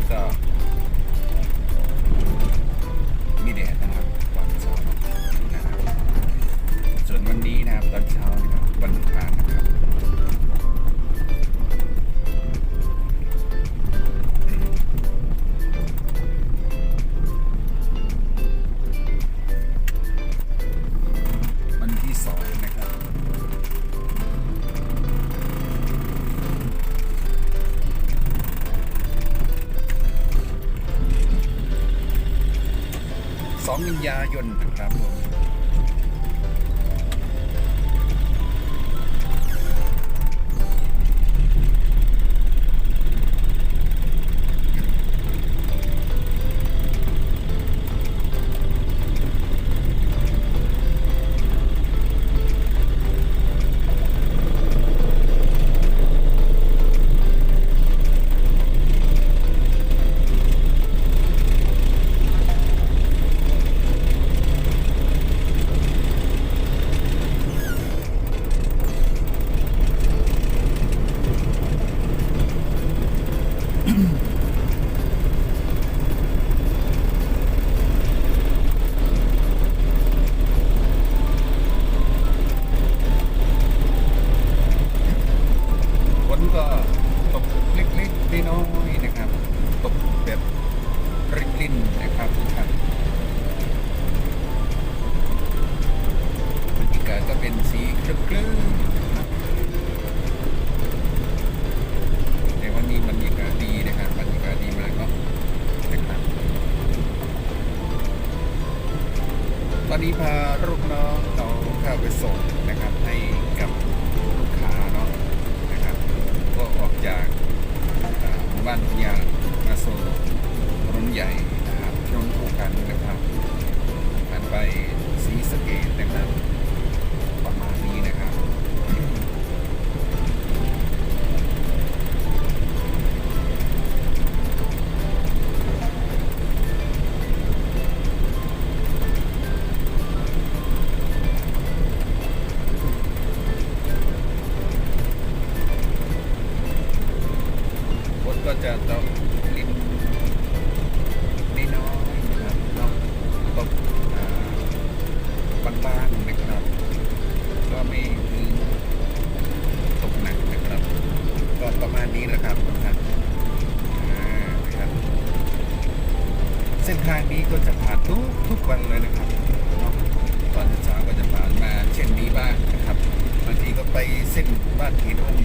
านก็มีแดดนะครับตอนเช้านะครับส่วนวันนี้นะครับตอนเช้านะครับวันอังคารนะครับ สองกันยายนนะครับผม ก็ตกเล็กๆน้อยๆนะครับ ตกแบบริบลิ่นนะครับทุกท่านบรรยากาศก็เป็นสีครึ้มๆนะครับแต่วันนี้บรรยากาศดีนะครับบรรยากาศดีมากเนาะนะครับตอนนี้พาลูกน้องเอาเข้าไปส่ง จากหมู่บ้านที่อย่างมาโซรุ่นใหญ่นะครับถนนคู่กันนะครับผ่านไปสีสเกตนะครับ จะต้องริมน้อยนะครับเนาะตกอ่าบางๆนะครับ ก็ไม่ถึงตกหนักนะครับ ก็ประมาณนี้แหละครับนะครับเส้นทางนี้ก็จะผ่านทุกทุกวันเลยนะครับตอนเช้าก็จะผ่านมาเช่นนี้บ้างนะครับบางทีก็ไปเส้นบ้านหินอง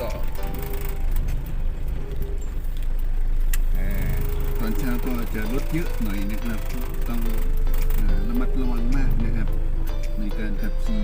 ก่อตอนเช้าก็จะลดเยอะหน่อยนะครับ ต้องระมัดระวังมากนะครับ ในการขับขี่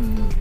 안